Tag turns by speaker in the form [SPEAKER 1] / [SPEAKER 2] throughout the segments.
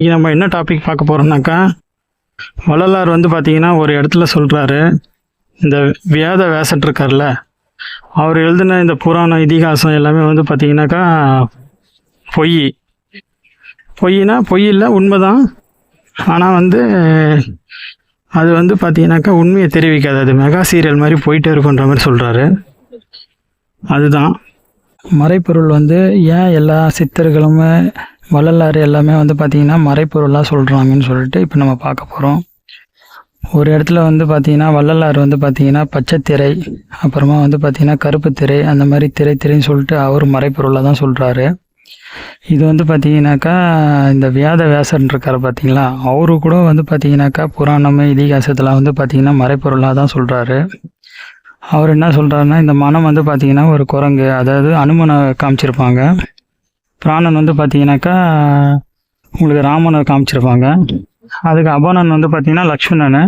[SPEAKER 1] இன்னைக்கு நம்ம என்ன டாபிக் பார்க்க போகிறோம்னாக்கா வள்ளலார் வந்து பார்த்தீங்கன்னா ஒரு இடத்துல சொல்கிறாரு இந்த வியாத வேசட் இருக்கார்ல அவர் எழுதின இந்த புராணம் இதிகாசம் எல்லாமே வந்து பார்த்தீங்கன்னாக்கா பொய். பொய்னா பொய் இல்லை உண்மைதான். ஆனால் வந்து அது வந்து பார்த்தீங்கன்னாக்கா உண்மையை தெரிவிக்காது. அது மெகா சீரியல் மாதிரி போயிட்டே இருக்குன்ற மாதிரி சொல்கிறாரு அதுதான். மறைப்பொருள் வந்து ஏன் எல்லா சித்தர்களுமே வள்ளலாறு எல்லாமே வந்து பார்த்திங்கன்னா மறைப்பொருளாக சொல்கிறாங்கன்னு சொல்லிட்டு இப்போ நம்ம பார்க்க போகிறோம் ஒரு இடத்துல வந்து பார்த்திங்கன்னா வள்ளலார் வந்து பார்த்திங்கன்னா பச்சைத்திரை அப்புறமா வந்து பார்த்திங்கன்னா கருப்பு திரை அந்த மாதிரி திரை திரைன்னு சொல்லிட்டு அவர் மறைப்பொருளாக தான் சொல்கிறாரு இது வந்து பார்த்தீங்கன்னாக்கா இந்த வியாத வியாசன் இருக்கார் பார்த்தீங்களா அவரு கூட வந்து பார்த்தீங்கன்னாக்கா புராணம் இதிகாசத்தில் வந்து பார்த்தீங்கன்னா மறைப்பொருளாக தான் சொல்கிறாரு அவர் என்ன சொல்கிறாருன்னா இந்த மனம் வந்து பார்த்தீங்கன்னா ஒரு குரங்கு அதாவது அனுமனை காமிச்சிருப்பாங்க. பிராணன் வந்து பார்த்தீங்கன்னாக்கா உங்களுக்கு ராமனை காமிச்சிருப்பாங்க. அதுக்கு அபானன் வந்து பார்த்தீங்கன்னா லக்ஷ்மணன்.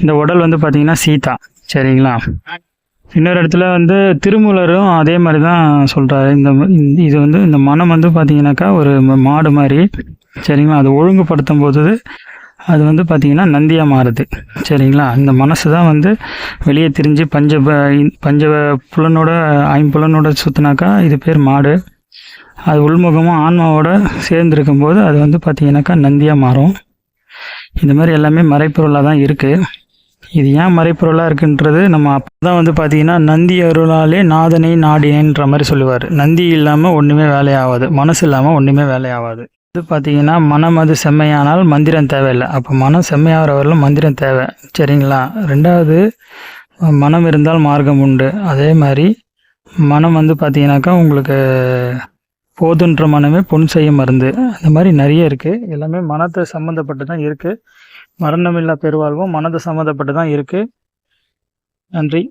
[SPEAKER 1] இந்த உடல் வந்து பார்த்தீங்கன்னா சீதா. சரிங்களா? இன்னொரு இடத்துல வந்து திருமூலரும் அதே மாதிரி தான் சொல்கிறாரு இந்த இது வந்து இந்த மனம் வந்து பார்த்தீங்கன்னாக்கா ஒரு மாடு மாதிரி. சரிங்களா? அது ஒழுங்குபடுத்தும் போது அது வந்து பார்த்தீங்கன்னா நந்தியாக மாறுது. சரிங்களா? இந்த மனசு தான் வந்து வெளியே திரிஞ்சு பஞ்ச பஞ்ச புலனோட ஐம்புலனோட சுற்றினாக்கா இது பேர் மாடு. அது உள்முகமும் ஆன்மாவோட சேர்ந்துருக்கும் போது அது வந்து பார்த்திங்கனாக்கா நந்தியாக மாறும். இந்த மாதிரி எல்லாமே மறைப்பொருளாக தான் இருக்குது இது ஏன் மறைப்பொருளாக இருக்குன்றது நம்ம அப்போ தான் வந்து பார்த்திங்கன்னா நந்தி அருளாலே நாதனை நாடினேன்ற மாதிரி சொல்லுவார். நந்தி இல்லாமல் ஒன்றுமே வேலையாகாது மனசு இல்லாமல் ஒன்றுமே வேலையாகாது இது பார்த்தீங்கன்னா மனம் அது செம்மையானால் மந்திரம் தேவையில்லை. அப்போ மனம் செம்மையாகிற வரலும் மந்திரம் தேவை. சரிங்களா? ரெண்டாவது மனம் இருந்தால் மார்க்கம் உண்டு. அதே மாதிரி மனம் வந்து பார்த்தீங்கன்னாக்கா உங்களுக்கு போதுன்ற மனமே பொன் செய்ய மருந்து. அந்த மாதிரி நிறைய இருக்குது எல்லாமே மனத்தை சம்மந்தப்பட்டு தான் இருக்குது மரணமில்லா பெருவாழ்வும் மனதை சம்மந்தப்பட்டு தான் இருக்குது நன்றி.